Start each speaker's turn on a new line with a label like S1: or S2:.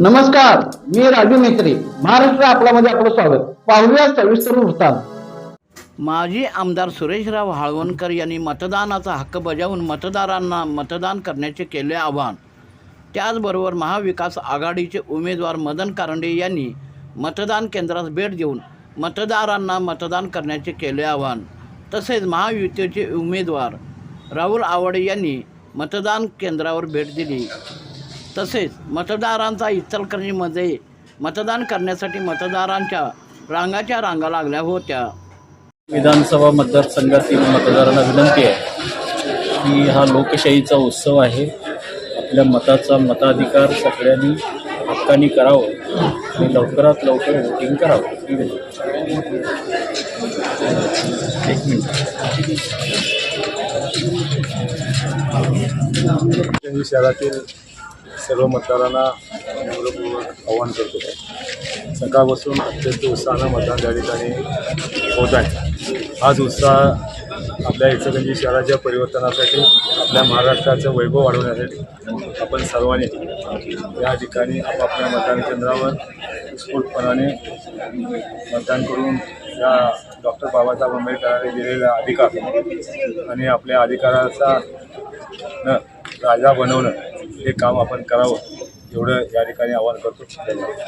S1: नमस्कार मी राजू मेत्री महाराष्ट्र आपल्यामध्ये आपलं स्वागत. पाहूया सविस्तर वृत्तांत.
S2: माजी आमदार सुरेशराव हाळवणकर यांनी मतदानाचा हक्क बजावून मतदारांना मतदान करण्याचे केले आवाहन. त्याचबरोबर महाविकास आघाडीचे उमेदवार मदन कारंडे यांनी मतदान केंद्रास भेट देऊन मतदारांना मतदान करण्याचे केले आवाहन. तसेच महायुतीचे उमेदवार राहुल आवडे यांनी मतदान केंद्रावर भेट दिली. तसेच मतदारांचा इचलकरंजीमध्ये मतदान करण्यासाठी मतदारांच्या रांगाच्या रांगा लागल्या होत्या.
S3: विधानसभा मतदारसंघातील मतदारांना विनंती आहे की हा लोकशाहीचा उत्सव आहे. आपल्या मताचा मताधिकार सगळ्यांनी हक्काने करावं आणि लवकरात लवकर वोटिंग करावं. एक मिनिट.
S4: शहरातील सर्व मतदारांना नम्रपूर्वक आवाहन करतो. सकाळपासून अत्यंत उत्साहानं मतदान त्या ठिकाणी होत आहे. हाच उत्साह आपल्या इचलकरंजी शहराच्या परिवर्तनासाठी आपल्या महाराष्ट्राचं वैभव वाढवण्यासाठी आपण सर्वांनी या ठिकाणी आपापल्या मतदान केंद्रावर स्फूर्तपणाने मतदान करून या डॉक्टर बाबासाहेब आंबेडकरांनी दिलेला अधिकार आणि आपल्या अधिकाराचा न राजा बनवणं हे काम आपण करावं एवढं या ठिकाणी आवाहन करतो. धन्यवाद.